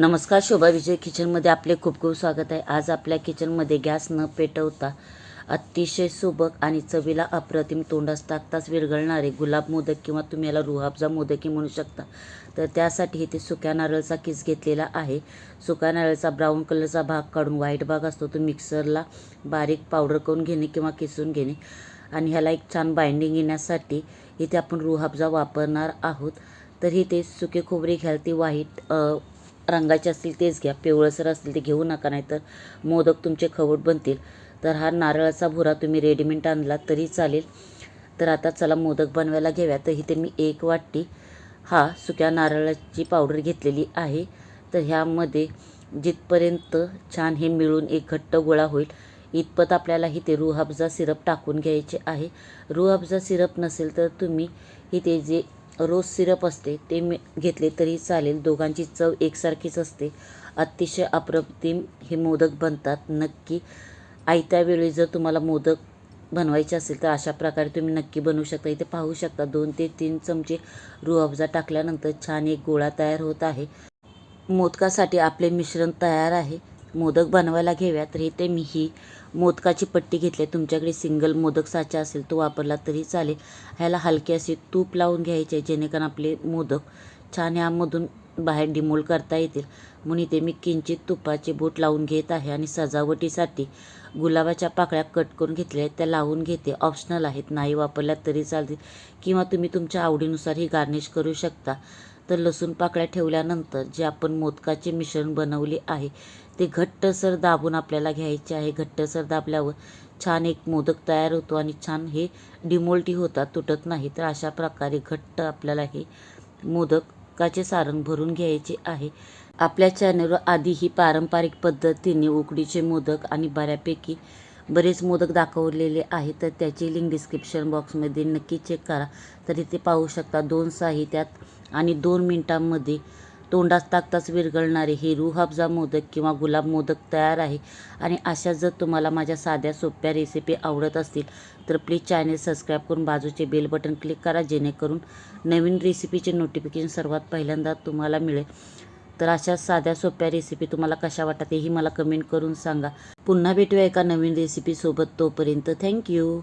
नमस्कार शोभा विजय किचनमध्ये आपले खूप खूप स्वागत आहे. आज आपल्या किचनमध्ये गॅस न पेटवता अतिशय सुबक आणि चवीला अप्रतिम तोंडास टाकताच विरघळणारे गुलाब मोदक किंवा तुम्ही याला रुहाबजा मोदकही म्हणू शकता. तर त्यासाठी इथे सुक्या नारळचा किस घेतलेला आहे. सुक्या नारळचा ब्राऊन कलरचा भाग काढून व्हाईट भाग असतो तो मिक्सरला बारीक पावडर करून घेणे किंवा किसून घेणे. आणि ह्याला एक छान बाइंडिंग येण्यासाठी इथे आपण रुहाबजा वापरणार आहोत. तर इथे सुके खोबरे घ्याल ती व्हाईट रंगाचे असतील तेच घ्या. पिवळसर असतील ते घेऊ नका नाहीतर मोदक तुमचे खवट बनतील. तर हा नारळाचा भुरा तुम्ही रेडीमेड आणला तरी चालेल. तर आता चला मोदक बनवायला घेऊया. तर इथे मी एक वाटी हा सुक्या नारळाची पावडर घेतलेली आहे. तर ह्यामध्ये जिथपर्यंत छान हे मिळून एक घट्ट गोळा होईल इतपत आपल्याला इथे रुहाबजा सिरप टाकून घ्यायचे आहे. रुहाबजा सिरप नसेल तर तुम्ही इथे जे रोज सिरप असते ते मी घेतले तरी चालेल. दोघांची चव एकसारखीच असते. अतिशय अप्रतिम हे मोदक बनतात नक्की. आयत्या वेळी जर तुम्हाला मोदक बनवायचे असेल तर अशा प्रकारे तुम्ही नक्की बनवू शकता. इथे पाहू शकता दोन ते तीन चमचे रुअफजा टाकल्यानंतर छान एक गोळा तयार होत आहे. मोदकासाठी आपले मिश्रण तयार आहे. मोदक बनवायला घेऊया तर इथे मी ही मोदकाची पट्टी घेतली. आहे तुमच्याकडे सिंगल मोदक साचा असेल तो वापरला तरी चालेल. ह्याला हलके असे तूप लावून घ्यायचे जेणेकरून आपले मोदक छान ह्यामधून बाहेर डिमोल करता येतील. म्हणून इथे मी किंचित तुपाचे बोट लावून घेत आहे आणि सजावटीसाठी गुलाबाच्या पाकळ्या कट करून घेतल्या आहेत. त्या लावून घेते. ऑप्शनल आहेत. नाही वापरल्या तरी चालतील. किंवा तुम्ही तुमच्या आवडीनुसार ही गार्निश करू शकता. तर लसूण पाकळ्या ठेवल्यानंतर जे आपण मोदकाचे मिश्रण बनवले आहे ते घट्टसर दाबून आपल्याला घ्यायचे आहे. घट्टसर दाबल्यावर छान एक मोदक तयार होतो आणि छान हे डिमोल्टी होतात तुटत नाही. तर अशा प्रकारे घट्ट आपल्याला हे मोदकाचे सारण भरून घ्यायचे आहे. आपल्या चॅनलवर आधी ही पारंपरिक पद्धतीने उकडीचे मोदक आणि बऱ्यापैकी बरेच मोदक दाखवलेले आहेत तर त्याची लिंक डिस्क्रिप्शन बॉक्समध्ये नक्की चेक करा. तर इथे पाहू शकता दोन साहित्यात आणि दोन मिनटांमध्ये तोंडात तास विरघळणारे हे रुहाबजा मोदक किंवा गुलाब मोदक तयार आहे. आणि अशा जर तुम्हाला माझ्या साध्या सोप्या रेसिपी आवडत असतील तर प्लीज चॅनेल सबस्क्राईब करून बाजूचे बेल बटन क्लिक करा जेणेकरून नवीन रेसिपीचे नोटिफिकेशन सर्वात पहिल्यांदा तुम्हाला मिळेल. तर अशा साध्या सोप्या रेसिपी तुम्हाला कशा वाटतात हेही मला कमेंट करून सांगा. पुन्हा भेटूया एका नवीन रेसिपीसोबत तोपर्यंत थँक्यू